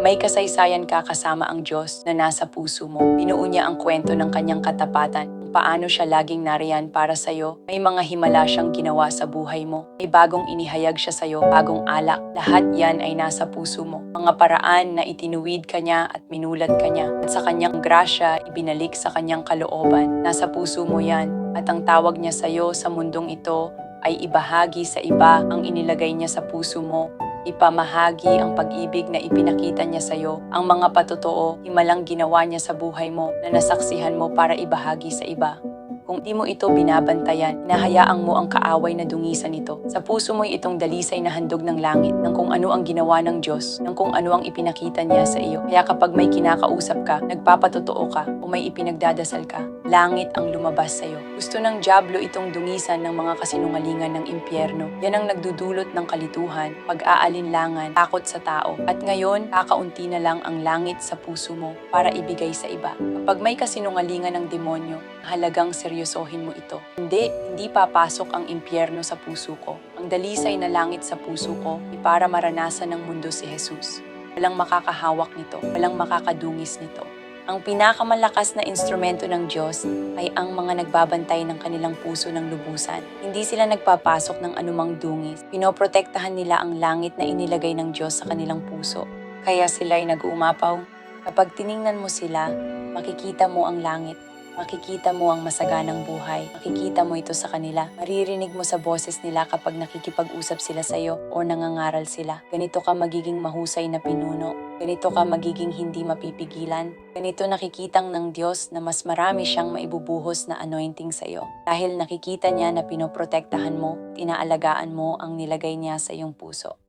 May kasaysayan ka kasama ang Diyos na nasa puso mo. Binuo niya ang kwento ng kanyang katapatan, paano siya laging nariyan para sa'yo. May mga himala siyang ginawa sa buhay mo. May bagong inihayag siya sa'yo, bagong alak. Lahat yan ay nasa puso mo. Mga paraan na itinuwid ka niya at minulat ka niya. At sa kanyang grasya, ibinalik sa kanyang kalooban. Nasa puso mo yan. At ang tawag niya sa'yo sa mundong ito ay ibahagi sa iba ang inilagay niya sa puso mo ipamahagi ang pag-ibig na ipinakita niya sa iyo, ang mga patotoo, himalang ginawa niya sa buhay mo na nasaksihan mo para ibahagi sa iba. Kung di mo ito binabantayan, nahayaan mo ang kaaway na dungisan nito. Sa puso mo'y itong dalisay na handog ng langit ng kung ano ang ginawa ng Diyos, ng kung ano ang ipinakita niya sa iyo. Kaya kapag may kinakausap ka, nagpapatotoo ka, o may ipinagdadasal ka, langit ang lumabas sa iyo. Gusto ng Diablo itong dungisan ng mga kasinungalingan ng impyerno. Yan ang nagdudulot ng kalituhan, pag-aalinlangan, takot sa tao. At ngayon, kakaunti na lang ang langit sa puso mo para ibigay sa iba. Kapag may kasinungalingan ng demonyo, halagang seryosohin mo ito. Hindi, hindi papasok ang impyerno sa puso ko. Ang dalisay na langit sa puso ko ay para maranasan ng mundo si Jesus. Walang makakahawak nito, walang makakadungis nito. Ang pinakamalakas na instrumento ng Diyos ay ang mga nagbabantay ng kanilang puso ng lubusan. Hindi sila nagpapasok ng anumang dungis. Pinoprotektahan nila ang langit na inilagay ng Diyos sa kanilang puso. Kaya sila ay nag-uumapaw. Kapag tiningnan mo sila, makikita mo ang langit. Makikita mo ang masaganang buhay. Makikita mo ito sa kanila. Maririnig mo sa boses nila kapag nakikipag-usap sila sa iyo o nangangaral sila. Ganito ka magiging mahusay na pinuno. Ganito ka magiging hindi mapipigilan. Ganito nakikitang ng Diyos na mas marami siyang maibubuhos na anointing sa iyo. Dahil nakikita niya na pinoprotektahan mo, at inaalagaan mo ang nilagay niya sa iyong puso.